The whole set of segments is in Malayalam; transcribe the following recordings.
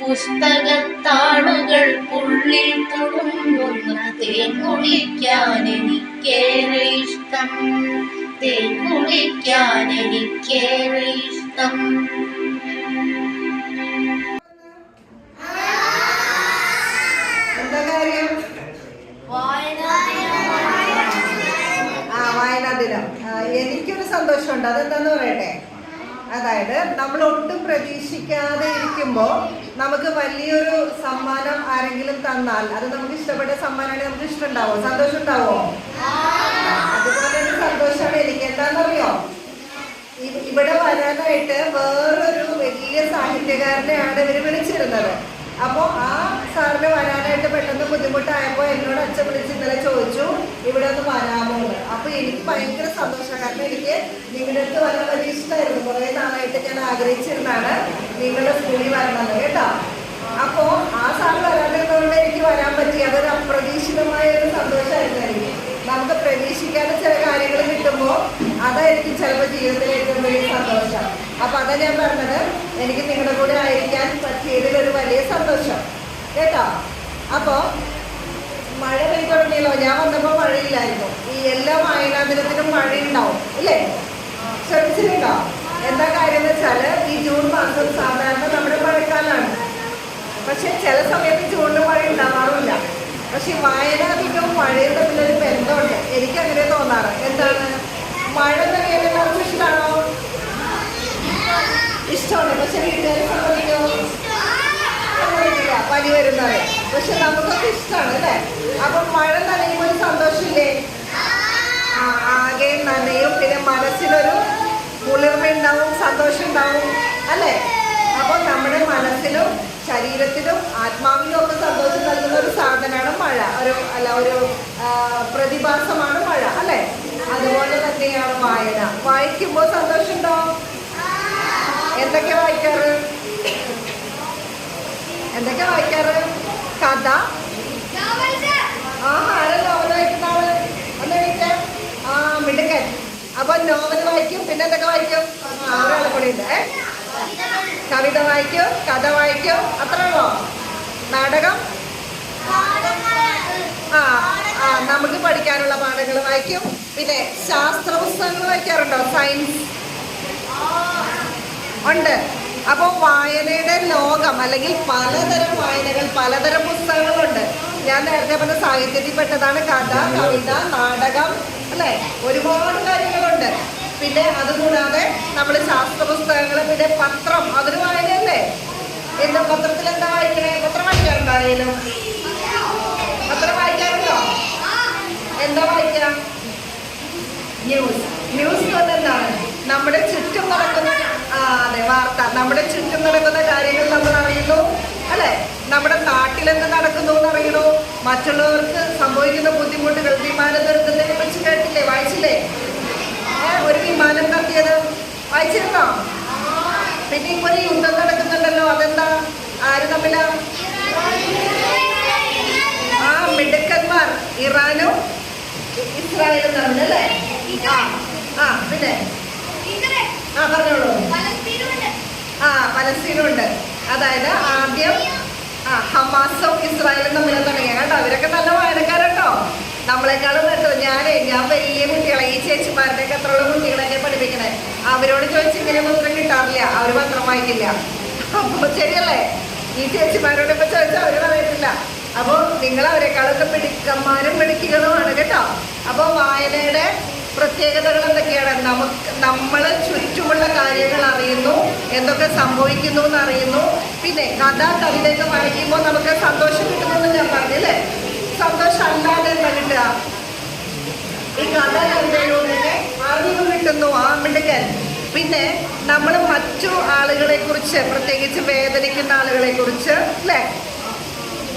പുസ്തകത്താളുകൾ ഉള്ളിൽ തുറങ്ങുന്ന തേൻ കുളിക്കാൻ എനിക്കേറെ ഇഷ്ടം തേൻ കുളിക്കാൻ എനിക്കേറെ ഇഷ്ടം എനിക്കൊരു സന്തോഷമുണ്ട്. അതെന്താന്ന് പറയട്ടെ? അതായത് നമ്മൾ ഒട്ടും പ്രതീക്ഷിക്കാതെ ഇരിക്കുമ്പോൾ നമുക്ക് വലിയൊരു സമ്മാനം ആരെങ്കിലും തന്നാൽ അത് നമുക്ക് ഇഷ്ടപ്പെട്ട സമ്മാനമാണെങ്കിൽ നമുക്ക് ഇഷ്ടമുണ്ടാവോ? സന്തോഷം ഉണ്ടാവോ അതുപോലെ ഒരു സന്തോഷമാണ് എനിക്ക് എന്താണെന്നറിയോ ഇവിടെ വരാനായിട്ട് വേറൊരു വലിയ സാഹിത്യകാരനെയാണ് ഇവർ വിളിച്ചിരുന്നത്. അപ്പോൾ ആ സാറിന് വരാനായിട്ട് പെട്ടെന്ന് ബുദ്ധിമുട്ടായപ്പോൾ എന്നോട് അച്ഛൻ വിളിച്ച് ഇന്നലെ ചോദിച്ചു ഇവിടെ ഒന്ന് വരാമോ അപ്പൊ അപ്പോൾ എനിക്ക് ഭയങ്കര സന്തോഷമാണ് കാരണം എനിക്ക് നിങ്ങളുടെ അടുത്ത് വരാൻ വലിയ ഇഷ്ടമായിരുന്നു കുറേ നാളായിട്ട് ഞാൻ ആഗ്രഹിച്ചിരുന്നാണ് നിങ്ങളുടെ സ്കൂളിൽ വരണമെന്ന് കേട്ടോ? അപ്പോൾ ആ സാർ വരാതിരുന്നതുകൊണ്ട് എനിക്ക് വരാൻ പറ്റി. അതൊരു അപ്രതീക്ഷിതമായ ഒരു സന്തോഷമായിരുന്നു എനിക്ക്. നമുക്ക് പ്രതീക്ഷിക്കാത്ത ചില കാര്യങ്ങൾ കിട്ടുമ്പോൾ അതായിരിക്കും ചിലപ്പോൾ ജീവിതത്തിലെ ഏറ്റവും വലിയ സന്തോഷം. അപ്പൊ അതാ ഞാൻ പറഞ്ഞത്. എനിക്ക് നിങ്ങളുടെ കൂടെ ആയിരിക്കാൻ പറ്റിയതിൽ ഒരു വലിയ സന്തോഷം. കേട്ടോ? അപ്പോൾ മഴ പെയ്തു തുടങ്ങിയല്ലോ. ഞാൻ വന്നപ്പോൾ മഴയില്ലായിരുന്നു. ഈ എല്ലാ വായനാ മഴ ഉണ്ടാവും ഇല്ലേ? ശ്രമിച്ചിട്ടുണ്ടോ എന്താ കാര്യം എന്ന് വെച്ചാൽ ഈ ജൂൺ മാസം സാധാരണ നമ്മുടെ മഴക്കാലാണ്. പക്ഷെ ചില സമയത്ത് ജൂണിൽ മഴ ഉണ്ടാവാറില്ല പക്ഷെ വായനാധികവും മഴയും തമ്മിലൊരു ബന്ധമുണ്ട്. എനിക്ക് അങ്ങനെ തോന്നാറ്. എന്താണ്? മഴ നനയാൻ എല്ലാവർക്കും ഇഷ്ടമാണോ ഇഷ്ടമാണ്. പക്ഷെ വീട്ടുകാരെ സമ്മതിക്കില്ല പനി വരുന്നത്. പക്ഷെ നമുക്കൊക്കെ ഇഷ്ടമാണ് അല്ലേ? അപ്പൊ മഴ നനയുമ്പോൾ ഒരു സന്തോഷമില്ലേ? ആകെ നനയും പിന്നെ മനസ്സിലൊരു കുളിർമ ഉണ്ടാവും സന്തോഷം ഉണ്ടാവും അല്ലേ? അപ്പൊ നമ്മുടെ മനസ്സിലും ശരീരത്തിലും ആത്മാവിലും ഒക്കെ സന്തോഷം നൽകുന്ന ഒരു സാധനമാണ് മഴ. ഒരു അല്ല ഒരു പ്രതിഭാസമാണ് മഴ അല്ലേ? അതുപോലെ തന്നെയാണ് വായന. വായിക്കുമ്പോൾ സന്തോഷമുണ്ടോ? എന്തൊക്കെ വായിക്കാറ്? എന്തൊക്കെ വായിക്കാറ്? കഥ? നോവൽ ആ മിടുക്കൻ. അപ്പൊ നോവൽ വായിക്കും പിന്നെ എന്തൊക്കെ വായിക്കും? ആറ് കൂടി കവിത വായിക്കും കഥ വായിക്കും. അത്ര ഉള്ളോ? നാടകം? ആ ആ നമുക്ക് പഠിക്കാനുള്ള പാഠങ്ങൾ വായിക്കും. പിന്നെ ശാസ്ത്ര പുസ്തകങ്ങൾ വായിക്കാറുണ്ടോ? സയൻസ് ഉണ്ട്. അപ്പോൾ വായനയുടെ ലോകം അല്ലെങ്കിൽ പലതരം വായനകൾ പലതരം പുസ്തകങ്ങളുണ്ട്. ഞാൻ നേരത്തെ പറഞ്ഞ സാഹിത്യത്തിൽ പെട്ടതാണ് കഥ കവിത നാടകം അല്ലേ? ഒരുപാട് കാര്യങ്ങളുണ്ട്. പിന്നെ അതുകൂടാതെ നമ്മൾ ശാസ്ത്ര പുസ്തകങ്ങൾ പിന്നെ പത്രം. അതൊരു വായനയല്ലേ? എന്താ പത്രത്തിൽ എന്താ വായിക്കണേ? പത്രം വായിക്കാറുണ്ടോ പത്രം വായിക്കാറുണ്ടോ? എന്താ വായിക്കാം? ന്യൂസ്. ന്യൂസ് എന്താണ് നമ്മുടെ ചുറ്റും നടക്കുന്ന അതെ വാർത്ത. നമ്മുടെ ചുറ്റും നടക്കുന്ന കാര്യങ്ങൾ നമ്മൾ അറിയുന്നു അല്ലെ? നമ്മുടെ നാട്ടിൽ എന്ത് നടക്കുന്നു എന്ന് അറിയണു? മറ്റുള്ളവർക്ക് സംഭവിക്കുന്ന ബുദ്ധിമുട്ടുകൾ വിമാന ദുരന്തത്തെ കുറിച്ച് കേട്ടില്ലേ? വായിച്ചില്ലേ? ഒരു വിമാനം കത്തിയത് വായിച്ചിരുന്നോ? പിന്നെ ഇപ്പൊ യുദ്ധം നടക്കുന്നുണ്ടല്ലോ അതെന്താ? ആര് തമ്മിലാ? ആ മിടുക്കന്മാർ. ഇറാനും ഇസ്രായേലും തമ്മിലല്ലേ? ആ ആ പിന്നെ? ആ പറഞ്ഞോളൂ. ആ പലസ്തീനുണ്ട്. അതായത് ആദ്യം ആ ഹമാസും ഇസ്രായേലും തമ്മിൽ തുടങ്ങിയ കേട്ടോ. അവരൊക്കെ നല്ല വായനക്കാരട്ടോ. നമ്മളെക്കാളും കേട്ടോ ഞാനേ ഞാൻ വലിയ കുട്ടികളെ. ഈ ചേച്ചിമാരുടെ ഒക്കെ എത്രയുള്ള കുട്ടികളെ പഠിപ്പിക്കണേ. അവരോട് ചോദിച്ച് ഇങ്ങനെ പത്രം കിട്ടാറില്ല. അവർ പത്രം വായിക്കില്ല. അപ്പോൾ ശരിയല്ലേ? ഈ ചേച്ചിമാരോട് ഇപ്പൊ ചോദിച്ചാൽ അവർ പറയത്തില്ല. അപ്പൊ നിങ്ങൾ അവരെക്കാളൊക്കെ പിടിക്കന്മാരും പിടിക്കുകളുമാണ് കേട്ടോ. അപ്പോൾ വായനയുടെ പ്രത്യേകതകൾ എന്തൊക്കെയാണ്? നമുക്ക് നമ്മൾ ചുറ്റുമുള്ള കാര്യങ്ങൾ അറിയുന്നു എന്തൊക്കെ സംഭവിക്കുന്നു എന്ന് അറിയുന്നു. പിന്നെ കഥ കവിതയൊക്കെ വായിക്കുമ്പോൾ നമുക്ക് സന്തോഷം കിട്ടുമെന്ന് ഞാൻ പറഞ്ഞില്ലേ സന്തോഷം അല്ലാതെ എന്താ കിട്ടുക? ഈ കഥ കവിതയിലൂടെ അറിവ് കിട്ടുന്നു ആ മിടുക്കൻ. പിന്നെ നമ്മൾ മറ്റു ആളുകളെ കുറിച്ച് പ്രത്യേകിച്ച് വേദനിക്കുന്ന ആളുകളെ കുറിച്ച് അല്ലേ?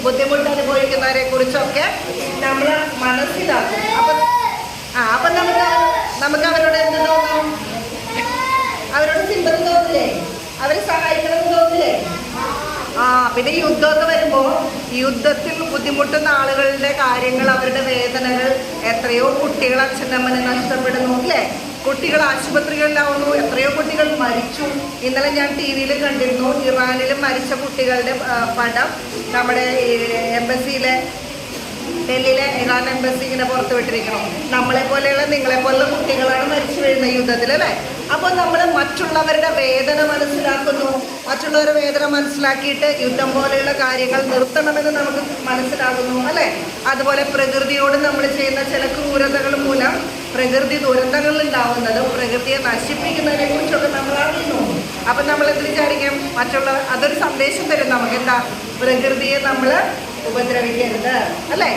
ബുദ്ധിമുട്ട് അനുഭവിക്കുന്നവരെ കുറിച്ചൊക്കെ നമ്മൾ മനസ്സിലാക്കും. അപ്പൊ ആ അപ്പൊ നമുക്ക് നമുക്ക് അവരോട് എന്ത് തോന്നും? അവരോട് സിമ്പതി തോന്നില്ലേ? അവരെ സഹായിക്കണമെന്ന് തോന്നില്ലേ? ആ പിന്നെ യുദ്ധമൊക്കെ വരുമ്പോ യുദ്ധത്തിൽ ബുദ്ധിമുട്ടുന്ന ആളുകളുടെ കാര്യങ്ങൾ അവരുടെ വേദനകൾ എത്രയോ കുട്ടികൾ അച്ഛനമ്മനെ നഷ്ടപ്പെടുന്നു അല്ലേ? കുട്ടികൾ ആശുപത്രികളിലാവുന്നു എത്രയോ കുട്ടികൾ മരിച്ചു. ഇന്നലെ ഞാൻ ടി വിയിൽ കണ്ടിരുന്നു ഇറാനിൽ മരിച്ച കുട്ടികളുടെ പടം നമ്മുടെ എംബസിയിലെ ഡൽഹിയിലെ ഇറാൻ എംബസി ഇങ്ങനെ പുറത്തു വിട്ടിരിക്കണം. നമ്മളെ പോലെയുള്ള നിങ്ങളെ പോലുള്ള കുട്ടികളാണ് മരിച്ചു വീഴുന്ന യുദ്ധത്തിൽ അല്ലേ? അപ്പോൾ നമ്മൾ മറ്റുള്ളവരുടെ വേദന മനസ്സിലാക്കുന്നു. മറ്റുള്ളവരുടെ വേദന മനസ്സിലാക്കിയിട്ട് യുദ്ധം പോലെയുള്ള കാര്യങ്ങൾ നിർത്തണമെന്ന് നമുക്ക് മനസ്സിലാകുന്നു അല്ലേ? അതുപോലെ പ്രകൃതിയോട് നമ്മൾ ചെയ്യുന്ന ചില ക്രൂരതകൾ മൂലം പ്രകൃതി ദുരന്തങ്ങൾ ഉണ്ടാവുന്നതും പ്രകൃതിയെ നശിപ്പിക്കുന്നതിനെ കുറിച്ചൊക്കെ നമ്മൾ അറിയുന്നു. അപ്പം നമ്മൾ എന്ത് വിചാരിക്കും? മറ്റുള്ള അതൊരു സന്ദേശം തരും. നമുക്ക് എന്താ പ്രകൃതിയെ നമ്മൾ ഉപദ്രവിക്കരുത് അല്ലേ?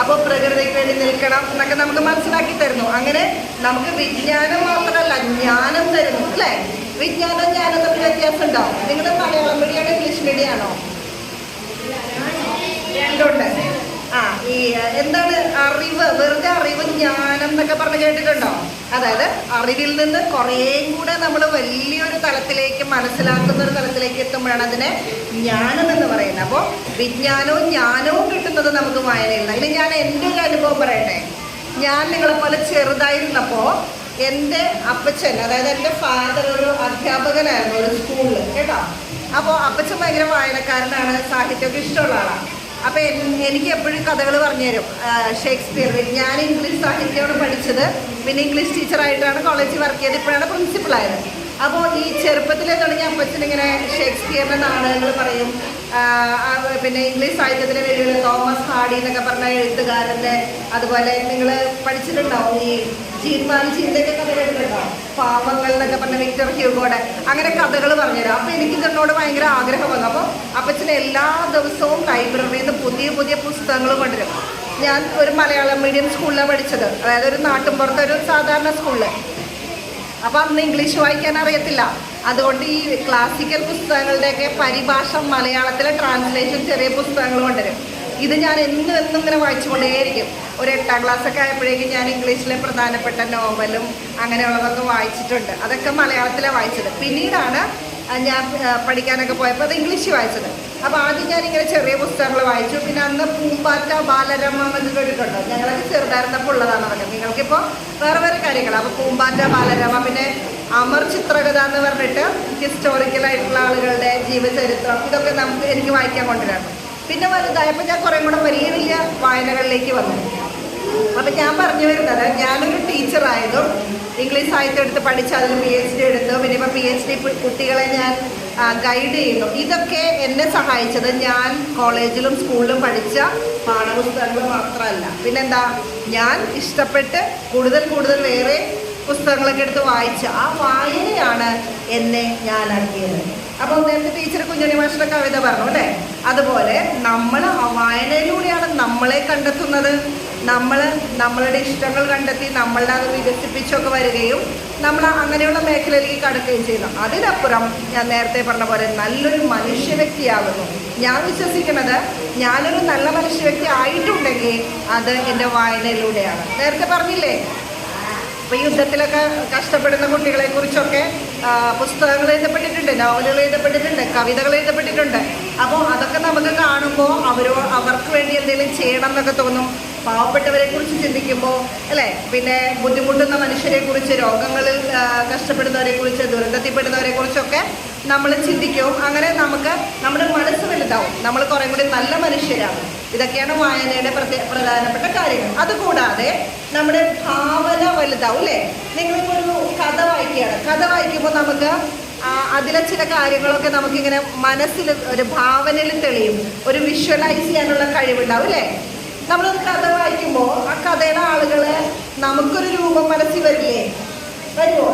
അപ്പോൾ പ്രകൃതിക്ക് വേണ്ടി നിൽക്കണം എന്നൊക്കെ നമുക്ക് മനസ്സിലാക്കി തരുന്നു. അങ്ങനെ നമുക്ക് വിജ്ഞാനം മാത്രമല്ല ജ്ഞാനം തരുന്നു അല്ലേ? വിജ്ഞാനം ജ്ഞാനം തമ്മിൽ വ്യത്യാസം ഉണ്ടോ നിങ്ങൾ മലയാളം മീഡിയാണോ ഇംഗ്ലീഷ് മീഡിയം ആണോ? രണ്ടുണ്ട്. ആ ഈ എന്താണ് അറിവ്? വെറുതെ അറിവ് ജ്ഞാനം എന്നൊക്കെ പറഞ്ഞ് കേട്ടിട്ടുണ്ടോ? അതായത് അറിവിൽ നിന്ന് കുറേ കൂടെ നമ്മൾ വലിയൊരു തലത്തിലേക്ക് മനസ്സിലാക്കുന്ന ഒരു തലത്തിലേക്ക് എത്തുമ്പോഴാണ് അതിനെ ജ്ഞാനം എന്ന് പറയുന്നത്. അപ്പോൾ വിജ്ഞാനവും ജ്ഞാനവും കിട്ടുന്നത് നമുക്ക് വായനയില്ല ഇനി ഞാൻ എന്റെ ഒരു അനുഭവം പറയട്ടെ. ഞാൻ നിങ്ങളെപ്പോലെ ചെറുതായിരുന്നപ്പോൾ എന്റെ അപ്പച്ചൻ അതായത് എന്റെ ഫാദർ ഒരു അധ്യാപകനായിരുന്നു ഒരു സ്കൂളിൽ കേട്ടോ. അപ്പോൾ അപ്പച്ചൻ ഭയങ്കര വായനക്കാരനാണ് സാഹിത്യമൊക്കെ ഇഷ്ടമുള്ള ആളാണ്. അപ്പോൾ എനിക്ക് എപ്പോഴും കഥകൾ പറഞ്ഞുതരും ഷേക്സ്പിയർ ഞാൻ ഇംഗ്ലീഷ് സാഹിത്യമാണ് പഠിച്ചത്. പിന്നെ ഇംഗ്ലീഷ് ടീച്ചറായിട്ടാണ് കോളേജിൽ വർക്ക് ചെയ്തത്. ഇപ്പോഴാണ് പ്രിൻസിപ്പളായത് അപ്പോൾ ഈ ചെറുപ്പത്തിലെ തുടങ്ങിയ അപ്പച്ചനിങ്ങനെ ഷേക്സ്പിയറിന്റെ നാടകങ്ങൾ പറയും. പിന്നെ ഇംഗ്ലീഷ് സാഹിത്യത്തിലെ വേണ്ടിയുള്ള തോമസ് ഹാഡി എന്നൊക്കെ പറഞ്ഞ എഴുത്തുകാരന്റെ അതുപോലെ നിങ്ങൾ പഠിച്ചിട്ടുണ്ടാവും ഈ ജീൻമാൻ ചീന്തയൊക്കെ കഥ കേട്ടിട്ടുണ്ടാവും പാവങ്ങൾ എന്നൊക്കെ പറഞ്ഞ വിക്ടർ ഹ്യൂഗോടെ അങ്ങനെ കഥകൾ പറഞ്ഞുതരാം. അപ്പോൾ എനിക്ക് ഇതിനോട് ഭയങ്കര ആഗ്രഹം വന്നു. അപ്പോൾ അപ്പച്ചന് എല്ലാ ദിവസവും ലൈബ്രറിയിൽ നിന്ന് പുതിയ പുതിയ പുസ്തകങ്ങൾ കൊണ്ടുവരും. ഞാൻ ഒരു മലയാളം മീഡിയം സ്കൂളിലാണ് പഠിച്ചത്. അതായത് ഒരു നാട്ടിൻപുറത്തെ ഒരു സാധാരണ സ്കൂളിൽ അപ്പോൾ അന്ന് ഇംഗ്ലീഷ് വായിക്കാൻ അറിയത്തില്ല. അതുകൊണ്ട് ഈ ക്ലാസിക്കൽ പുസ്തകങ്ങളുടെയൊക്കെ പരിഭാഷ മലയാളത്തിലെ ട്രാൻസ്ലേഷൻ ചെറിയ പുസ്തകങ്ങൾ കൊണ്ടുവരും. ഇത് ഞാൻ എന്നും എന്നും ഇങ്ങനെ വായിച്ചുകൊണ്ടേയിരിക്കും. ഒരു എട്ടാം ക്ലാസ്സൊക്കെ ആയപ്പോഴേക്കും ഞാൻ ഇംഗ്ലീഷിലെ പ്രധാനപ്പെട്ട നോവലും അങ്ങനെയുള്ളതൊക്കെ വായിച്ചിട്ടുണ്ട്. അതൊക്കെ മലയാളത്തിലാണ് വായിച്ചത്. പിന്നീടാണ് ഞാൻ പഠിക്കാനൊക്കെ പോയപ്പോൾ അത് ഇംഗ്ലീഷ് വായിച്ചത്. അപ്പോൾ ആദ്യം ഞാൻ ഇങ്ങനെ ചെറിയ പുസ്തകങ്ങൾ വായിച്ചു. പിന്നെ അന്ന് പൂമ്പാറ്റ ബാലരമ എന്നൊക്കെ കേട്ടിട്ടുണ്ടോ? ഞങ്ങളൊക്കെ ചെറുതായിരുന്നപ്പോൾ ഉള്ളതാണ് പറഞ്ഞത് നിങ്ങൾക്കിപ്പോൾ വേറെ വേറെ കാര്യങ്ങൾ. അപ്പോൾ പൂമ്പാറ്റ ബാലരമ പിന്നെ അമർ ചിത്രകഥ എന്ന് പറഞ്ഞിട്ട് ഹിസ്റ്റോറിക്കൽ ആയിട്ടുള്ള ആളുകളുടെ ജീവചരിത്രം ഇതൊക്കെ നമുക്ക് എനിക്ക് വായിക്കാൻ കൊണ്ടുവരാണ് പിന്നെ വലുതായപ്പോൾ ഞാൻ കുറേ കൂടെ വലിയ വലിയ വായനകളിലേക്ക് വന്നു. അപ്പം ഞാൻ പറഞ്ഞു വരുന്നത് ഞാനൊരു ടീച്ചറായതും ഇംഗ്ലീഷ് സാഹിത്യം എടുത്ത് പഠിച്ച് അതിൽ പി എച്ച് ഡി എടുത്തു. പിന്നെ ഇപ്പം പി എച്ച് ഡി കുട്ടികളെ ഞാൻ ഗൈഡ് ചെയ്യുന്നു. ഇതൊക്കെ എന്നെ സഹായിച്ചത് ഞാൻ കോളേജിലും സ്കൂളിലും പഠിച്ച പാഠപുസ്തകങ്ങൾ മാത്രമല്ല. പിന്നെന്താ ഞാൻ ഇഷ്ടപ്പെട്ട് കൂടുതൽ കൂടുതൽ വേറെ പുസ്തകങ്ങളൊക്കെ എടുത്ത് വായിച്ച ആ വായനയാണ് എന്നെ ഞാൻ ഞാനാക്കിയത് അപ്പോൾ നേരത്തെ ടീച്ചർ കുഞ്ഞുണ്ണി മാഷിന്റെ കവിത പറഞ്ഞു അല്ലേ? അതുപോലെ നമ്മൾ ആ വായനയിലൂടെയാണ് നമ്മളെ കണ്ടെത്തുന്നത്. നമ്മൾ നമ്മളുടെ ഇഷ്ടങ്ങൾ കണ്ടെത്തി നമ്മളുടെ അത് വികസിപ്പിച്ചൊക്കെ വരികയും നമ്മൾ അങ്ങനെയുള്ള മേഖലയിലേക്ക് കടക്കുകയും ചെയ്യുന്നു. അതിനപ്പുറം ഞാൻ നേരത്തെ പറഞ്ഞ പോലെ നല്ലൊരു മനുഷ്യ വ്യക്തിയാകുന്നു. ഞാൻ വിശ്വസിക്കുന്നത് ഞാനൊരു നല്ല മനുഷ്യ വ്യക്തി ആയിട്ടുണ്ടെങ്കിൽ അത് എന്റെ വായനയിലൂടെയാണ്. നേരത്തെ പറഞ്ഞില്ലേ? ഇപ്പോൾ യുദ്ധത്തിലൊക്കെ കഷ്ടപ്പെടുന്ന കുട്ടികളെ കുറിച്ചൊക്കെ പുസ്തകങ്ങൾ എഴുതപ്പെട്ടിട്ടുണ്ട് നോവലുകൾ എഴുതപ്പെട്ടിട്ടുണ്ട് കവിതകൾ എഴുതപ്പെട്ടിട്ടുണ്ട്. അപ്പോൾ അതൊക്കെ നമുക്ക് കാണുമ്പോൾ അവരോ അവർക്ക് വേണ്ടി എന്തെങ്കിലും ചെയ്യണം എന്നൊക്കെ തോന്നും. പാവപ്പെട്ടവരെ കുറിച്ച് ചിന്തിക്കുമ്പോൾ അല്ലേ? പിന്നെ ബുദ്ധിമുട്ടുന്ന മനുഷ്യരെ കുറിച്ച് രോഗങ്ങളിൽ കഷ്ടപ്പെടുന്നവരെ കുറിച്ച് ദുരന്തത്തിൽപ്പെടുന്നവരെ കുറിച്ചൊക്കെ നമ്മൾ ചിന്തിക്കും. അങ്ങനെ നമുക്ക് നമ്മുടെ മനസ്സ് വലുതാവും. നമ്മൾ കുറേ കൂടി നല്ല മനുഷ്യരാണ്. ഇതൊക്കെയാണ് വായനയുടെ പ്രധാനപ്പെട്ട കാര്യങ്ങൾ. അതുകൂടാതെ നമ്മുടെ ഭാവന വലുതാവും അല്ലേ? നിങ്ങളിപ്പോൾ ഒരു കഥ വായിക്കുകയാണ്. കഥ വായിക്കുമ്പോൾ നമുക്ക് അതിലെ ചില കാര്യങ്ങളൊക്കെ നമുക്കിങ്ങനെ മനസ്സിൽ ഒരു ഭാവനയിൽ തെളിയും. ഒരു വിഷ്വലൈസ് ചെയ്യാനുള്ള കഴിവുണ്ടാവും അല്ലേ? നമ്മളൊരു കഥ വായിക്കുമ്പോൾ ആ കഥയുടെ ആളുകളെ നമുക്കൊരു രൂപം മനസ്സിൽ വരില്ലേ? വരുമോ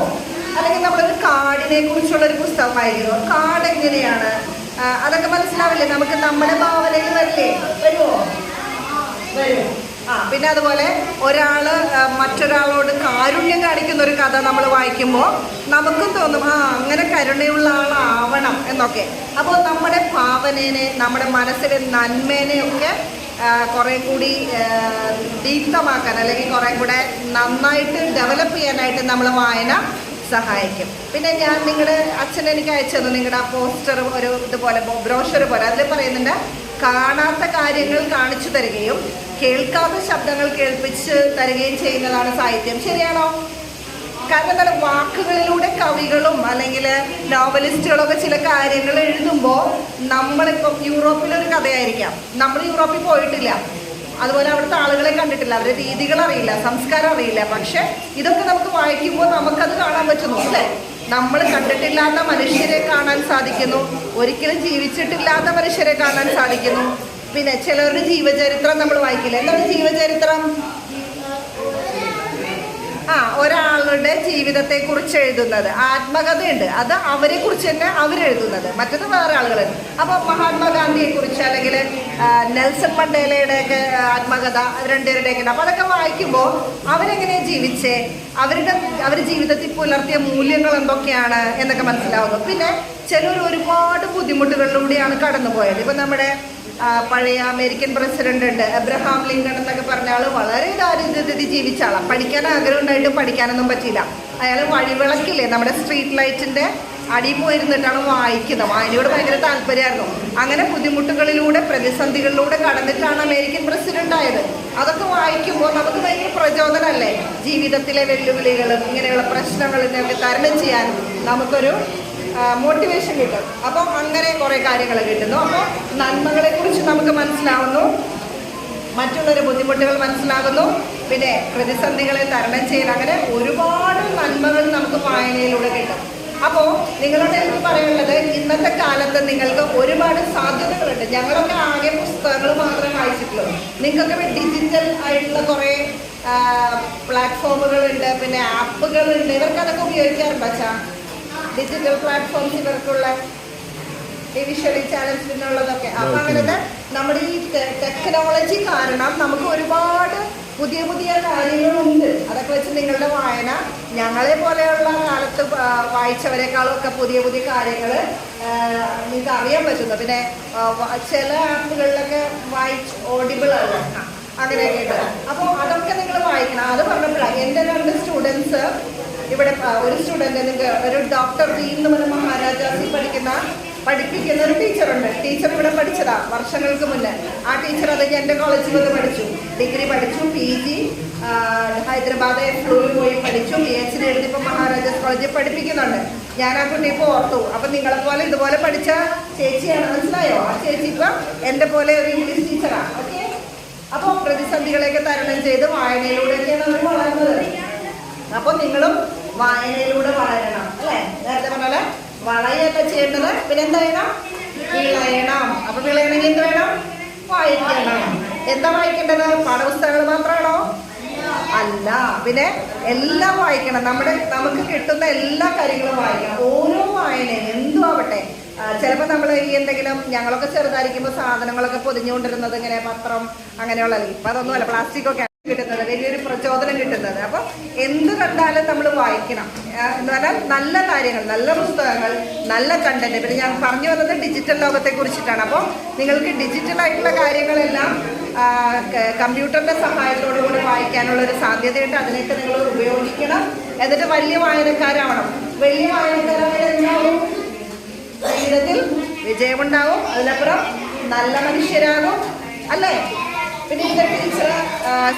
അല്ലെങ്കിൽ നമ്മളൊരു കാടിനെ കുറിച്ചുള്ള ഒരു പുസ്തകം വായിക്കുന്നു കാട് എങ്ങനെയാണ്? അതൊക്കെ മനസ്സിലാവില്ലേ? നമുക്ക് നമ്മുടെ ഭാവനയിൽ വരില്ലേ? വരുമോ വരും. ആ പിന്നെ അതുപോലെ ഒരാൾ മറ്റൊരാളോട് കാരുണ്യം കാണിക്കുന്ന ഒരു കഥ നമ്മൾ വായിക്കുമ്പോൾ നമുക്കും തോന്നും ആ അങ്ങനെ കരുണയുള്ള ആളാവണം എന്നൊക്കെ. അപ്പോൾ നമ്മുടെ ഭാവനേനെ നമ്മുടെ മനസ്സിലെ നന്മേനെയൊക്കെ കുറേ കൂടി ദീപ്തമാക്കാൻ അല്ലെങ്കിൽ കുറേ കൂടെ നന്നായിട്ട് ഡെവലപ്പ് ചെയ്യാനായിട്ട് നമ്മൾ വായന സഹായിക്കും. പിന്നെ ഞാൻ നിങ്ങളുടെ അച്ഛൻ എനിക്ക് അയച്ചത് നിങ്ങളുടെ ആ പോസ്റ്റർ ഒരു ഇതുപോലെ ബ്രോഷർ പോലെ അതിൽ പറയുന്നുണ്ട് കാണാത്ത കാര്യങ്ങൾ കാണിച്ചു തരികയും കേൾക്കാത്ത ശബ്ദങ്ങൾ കേൾപ്പിച്ച് തരികയും ചെയ്യുന്നതാണ് സാഹിത്യം. ശരിയാണോ? കാരണം എന്താണ്? വാക്കുകളിലൂടെ കവികളും അല്ലെങ്കിൽ നോവലിസ്റ്റുകളൊക്കെ ചില കാര്യങ്ങൾ എഴുതുമ്പോൾ നമ്മളിപ്പം യൂറോപ്പിലൊരു കഥയായിരിക്കാം. നമ്മൾ യൂറോപ്പിൽ പോയിട്ടില്ല. അതുപോലെ അവിടുത്തെ ആളുകളെ കണ്ടിട്ടില്ല. അവരുടെ രീതികൾ അറിയില്ല. സംസ്കാരം അറിയില്ല. പക്ഷെ ഇതൊക്കെ നമുക്ക് വായിക്കുമ്പോൾ നമുക്കത് കാണാൻ പറ്റുന്നു അല്ലേ? നമ്മൾ കണ്ടിട്ടില്ലാത്ത മനുഷ്യരെ കാണാൻ സാധിക്കുന്നു. ഒരിക്കലും ജീവിച്ചിട്ടില്ലാത്ത മനുഷ്യരെ കാണാൻ സാധിക്കുന്നു. പിന്നെ ചിലവരുടെ ജീവചരിത്രം നമ്മൾ വായിക്കില്ല. എന്താണ് ജീവചരിത്രം? ആ ഒരാളുടെ ജീവിതത്തെ കുറിച്ച് എഴുതുന്നത്. ആത്മകഥയുണ്ട്. അത് അവരെ കുറിച്ച് തന്നെ അവരെഴുതുന്നത്. മറ്റത് വേറെ ആളുകളുണ്ട് അപ്പോൾ മഹാത്മാഗാന്ധിയെ കുറിച്ച് അല്ലെങ്കിൽ നെൽസൺ മണ്ടേലയുടെ ഒക്കെ ആത്മകഥ രണ്ടുപേരുടെയൊക്കെ ഒക്കെ അപ്പോൾ അതൊക്കെ വായിക്കുമ്പോൾ അവരെങ്ങനെ ജീവിച്ചേ? അവരുടെ അവർ ജീവിതത്തിൽ പുലർത്തിയ മൂല്യങ്ങൾ എന്തൊക്കെയാണ് എന്നൊക്കെ മനസ്സിലാവുന്നു. പിന്നെ ചിലർ ഒരുപാട് ബുദ്ധിമുട്ടുകളിലൂടെയാണ് കടന്നുപോയത്. ഇപ്പം നമ്മുടെ പഴയ അമേരിക്കൻ പ്രസിഡന്റ് ഉണ്ട്. എബ്രഹാം ലിങ്കൺ എന്നൊക്കെ പറഞ്ഞ ആൾ വളരെ ദാരിദ്ര്യത്തിൽ ജീവിച്ച ആളാണ് പഠിക്കാൻ ആഗ്രഹം ഉണ്ടായിട്ട് പഠിക്കാനൊന്നും പറ്റിയില്ല. അയാൾ വഴിവിളക്കില്ലേ നമ്മുടെ സ്ട്രീറ്റ് ലൈറ്റിന്റെ അടി പോയിരുന്നിട്ടാണ് വായിക്കുന്നത്. വായനയോട് ഭയങ്കര താല്പര്യമായിരുന്നു. അങ്ങനെ ബുദ്ധിമുട്ടുകളിലൂടെ പ്രതിസന്ധികളിലൂടെ കടന്നിട്ടാണ് അമേരിക്കൻ പ്രസിഡന്റ് ആയത് അതൊക്കെ വായിക്കുമ്പോൾ നമുക്ക് ഭയങ്കര പ്രചോദനമല്ലേ? ജീവിതത്തിലെ വെല്ലുവിളികളും ഇങ്ങനെയുള്ള പ്രശ്നങ്ങളും തരണം ചെയ്യാൻ നമുക്കൊരു മോട്ടിവേഷൻ കിട്ടും. അപ്പോൾ അങ്ങനെ കുറേ കാര്യങ്ങൾ കിട്ടുന്നു. അപ്പോൾ നന്മകളെക്കുറിച്ച് നമുക്ക് മനസ്സിലാവുന്നു. മറ്റുള്ളവരുടെ ബുദ്ധിമുട്ടുകൾ മനസ്സിലാകുന്നു. പിന്നെ പ്രതിസന്ധികളെ തരണം ചെയ്യാൻ അങ്ങനെ ഒരുപാട് നന്മകൾ നമുക്ക് വായനയിലൂടെ കിട്ടും. അപ്പോൾ നിങ്ങളോട് എനിക്ക് പറയാനുള്ളത് ഇന്നത്തെ കാലത്ത് നിങ്ങൾക്ക് ഒരുപാട് സാധ്യതകളുണ്ട്. ഞങ്ങളൊക്കെ ആകെ പുസ്തകങ്ങൾ മാത്രമേ വായിച്ചിട്ടുള്ളൂ. നിങ്ങൾക്കൊക്കെ ഡിജിറ്റൽ ആയിട്ടുള്ള കുറേ പ്ലാറ്റ്ഫോമുകളുണ്ട് പിന്നെ ആപ്പുകളുണ്ട് ഇവർക്ക് അതൊക്കെ ഉപയോഗിക്കാറുണ്ടോ അച്ഛാ? ഡിജിറ്റൽ പ്ലാറ്റ്ഫോംസ് ഇവർക്കുള്ള ഈ ചാനൽസ് ചാലഞ്ചിനുള്ളതൊക്കെ അപ്പൊ അങ്ങനത്തെ നമ്മുടെ ഈ ടെക്നോളജി കാരണം നമുക്ക് ഒരുപാട് പുതിയ പുതിയ കാര്യങ്ങളുണ്ട്. അതൊക്കെ വെച്ച് നിങ്ങളുടെ വായന ഞങ്ങളെ പോലെയുള്ള കാലത്ത് വായിച്ചവരെക്കാളും ഒക്കെ പുതിയ പുതിയ കാര്യങ്ങൾ നിങ്ങൾക്ക് അറിയാൻ പറ്റുന്നു. പിന്നെ ചില ആപ്പുകളിലൊക്കെ വായിച്ച് ഓഡിബിൾ ആണ്. അങ്ങനെയൊക്കെ ഉണ്ട്. അപ്പോൾ അതൊക്കെ നിങ്ങൾ വായിക്കണം. അത് പറഞ്ഞപ്പോഴാണ് എന്റെ രണ്ട് സ്റ്റുഡൻസ് ഇവിടെ ഒരു സ്റ്റുഡന്റ് ഒരു ഡോക്ടർ ബി പറഞ്ഞ മഹാരാജാസിൽ പഠിക്കുന്ന പഠിപ്പിക്കുന്ന ഒരു ടീച്ചറുണ്ട്. ടീച്ചർ ഇവിടെ പഠിച്ചതാ വർഷങ്ങൾക്ക് മുന്നേ. ആ ടീച്ചർ അതൊക്കെ എന്റെ കോളേജിൽ വന്ന് പഠിച്ചു. ഡിഗ്രി പഠിച്ചു പി ജി ഹൈദരാബാദ് ഫ്ലൂരിൽ പോയി പഠിച്ചു. പി എച്ച് ഡി എഴുതി ഇപ്പം മഹാരാജാസ് കോളേജിൽ പഠിപ്പിക്കുന്നുണ്ട്. ഞാൻ ആ കുട്ടി ഇപ്പോൾ ഓർത്തു. അപ്പം നിങ്ങളെ പോലെ ഇതുപോലെ പഠിച്ച ചേച്ചിയാണ് മനസ്സിലായോ? ആ ചേച്ചി ഇപ്പം എന്റെ പോലെ ഒരു ഇംഗ്ലീഷ് ടീച്ചറാണ് ഓക്കെ അപ്പോൾ പ്രതിസന്ധികളെയൊക്കെ തരണം ചെയ്ത് വായനയിലൂടെയൊക്കെയാണ് അവർ വളർന്നത്. അപ്പൊ നിങ്ങളും വായനയിലൂടെ വളരണം അല്ലെ? നേരത്തെ പറഞ്ഞ വളയൊക്കെ ചെയ്യേണ്ടത് പിന്നെ എന്താ വേണം വിളയണം. അപ്പൊ വിളയണമെങ്കിൽ എന്ത് വേണം? വായിക്കണം. എന്താ വായിക്കേണ്ടത്? പാഠപുസ്തകങ്ങൾ മാത്രമാണോ? അല്ല. പിന്നെ എല്ലാം വായിക്കണം. നമ്മുടെ നമുക്ക് കിട്ടുന്ന എല്ലാ കാര്യങ്ങളും വായിക്കണം. ഓരോ വായനയും എന്തും ആവട്ടെ. ചിലപ്പോൾ നമ്മൾ ഈ എന്തെങ്കിലും ഞങ്ങളൊക്കെ ചെറുതായിരിക്കുമ്പോൾ സാധനങ്ങളൊക്കെ പൊതിഞ്ഞുകൊണ്ടിരുന്നത് ഇങ്ങനെ പത്രം അങ്ങനെയുള്ള ഇപ്പം അതൊന്നുമല്ല പ്ലാസ്റ്റിക് ഒക്കെ കിട്ടുന്നത് വലിയൊരു പ്രചോദനം കിട്ടുന്നത്. അപ്പോൾ എന്ത് കണ്ടാലും നമ്മൾ വായിക്കണം. എന്ന് പറഞ്ഞാൽ നല്ല കാര്യങ്ങൾ നല്ല പുസ്തകങ്ങൾ നല്ല കണ്ടന്റ് പിന്നെ ഞാൻ പറഞ്ഞു വന്നത് ഡിജിറ്റൽ ലോകത്തെ കുറിച്ചിട്ടാണ് അപ്പോൾ നിങ്ങൾക്ക് ഡിജിറ്റൽ ആയിട്ടുള്ള കാര്യങ്ങളെല്ലാം കമ്പ്യൂട്ടറിന്റെ സഹായത്തോടു കൂടി വായിക്കാനുള്ള ഒരു സാധ്യതയുണ്ട്. അതിനൊക്കെ നിങ്ങൾ ഉപയോഗിക്കണം. എന്നിട്ട് വലിയ വായനക്കാരാവണം. വലിയ വായനക്കാരായ ജീവിതത്തിൽ വിജയമുണ്ടാവും. അതിനപ്പുറം നല്ല മനുഷ്യരാകും. അല്ലേ? പിന്നെ ഇതിന്റെ ടീച്ചർ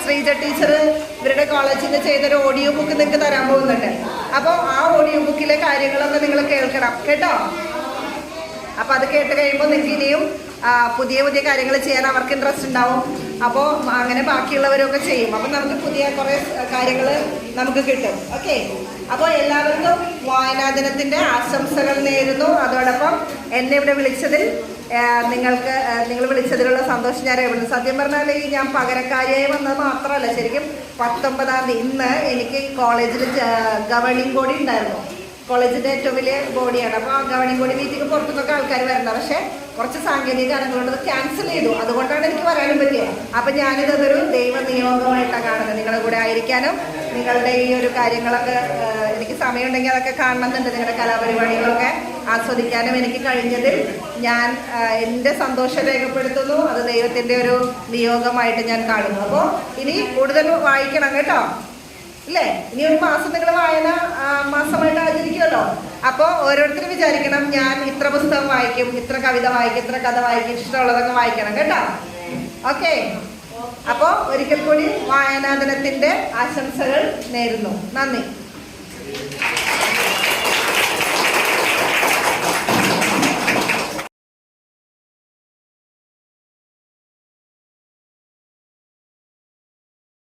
ശ്രീജ ടീച്ചർ ഇവരുടെ കോളേജിൽ നിന്ന് ചെയ്തൊരു ഓഡിയോ ബുക്ക് നിങ്ങൾക്ക് തരാൻ പോകുന്നുണ്ട്. അപ്പോൾ ആ ഓഡിയോ ബുക്കിലെ കാര്യങ്ങളൊക്കെ നിങ്ങൾ കേൾക്കണം. കേട്ടോ? അപ്പോൾ അത് കേട്ട് കഴിയുമ്പോൾ നിങ്ങൾക്ക് ഇനിയും പുതിയ പുതിയ കാര്യങ്ങൾ ചെയ്യാൻ അവർക്ക് ഇൻട്രസ്റ്റ് ഉണ്ടാവും. അപ്പോൾ അങ്ങനെ ബാക്കിയുള്ളവരൊക്കെ ചെയ്യും. അപ്പം നമുക്ക് പുതിയ കുറേ കാര്യങ്ങൾ നമുക്ക് കിട്ടും. ഓക്കെ? അപ്പോൾ എല്ലാവർക്കും വായനാ ദിനത്തിന്റെ ആശംസകൾ നേരുന്നു. അതോടൊപ്പം എന്നെ ഇവിടെ വിളിച്ചതിൽ നിങ്ങൾക്ക് നിങ്ങൾ വിളിച്ചതിലുള്ള സന്തോഷം ഞാൻ എവിടെ സത്യം പറഞ്ഞാൽ ഈ ഞാൻ പകരക്കാരിയായി വന്നത് മാത്രമല്ല ശരിക്കും പത്തൊമ്പതാം തീയതി ഇന്ന് എനിക്ക് കോളേജിൽ ഗവേണിംഗ് ബോഡി ഉണ്ടായിരുന്നു. കോളേജിന്റെ ഏറ്റവും വലിയ ബോഡിയാണ്. അപ്പോൾ ആ ഗവേണിംഗ് ബോഡി മീറ്റിംഗ് പുറത്തുനിന്നൊക്കെ ആൾക്കാർ വരുന്നത്. പക്ഷേ കുറച്ച് സാങ്കേതിക കാരണങ്ങളുണ്ട് അത് ക്യാൻസൽ ചെയ്തു. അതുകൊണ്ടാണ് എനിക്ക് വരാനും പറ്റിയത്. അപ്പം ഞാനിതൊരു ദൈവ നിയോഗമായിട്ടാണ് കാണുന്നത്. നിങ്ങളുടെ കൂടെ ആയിരിക്കാനും നിങ്ങളുടെ ഈ ഒരു കാര്യങ്ങളൊക്കെ എനിക്ക് സമയമുണ്ടെങ്കിൽ അതൊക്കെ കാണണമെന്നുണ്ട് നിങ്ങളുടെ കലാപരിപാടികളൊക്കെ ആസ്വദിക്കാനും എനിക്ക് കഴിഞ്ഞതിൽ. ഞാൻ എന്റെ സന്തോഷം രേഖപ്പെടുത്തുന്നു. അത് ദൈവത്തിന്റെ ഒരു നിയോഗമായിട്ട് ഞാൻ കാണുന്നു. അപ്പോൾ ഇനി കൂടുതൽ വായിക്കണം കേട്ടോ. ഇല്ലേ? ഇനി ഒരു മാസം നിങ്ങൾ വായന മാസമായിട്ട് ആചരിക്കുമല്ലോ. അപ്പോൾ ഓരോരുത്തരും വിചാരിക്കണം ഞാൻ ഇത്ര പുസ്തകം വായിക്കും ഇത്ര കവിത വായിക്കും ഇത്ര കഥ വായിക്കും ഇഷ്ടമുള്ളതൊക്കെ വായിക്കണം കേട്ടോ. ഓക്കെ. അപ്പോൾ ഒരിക്കൽ കൂടി വായനാ ആശംസകൾ നേരുന്നു. നന്ദി.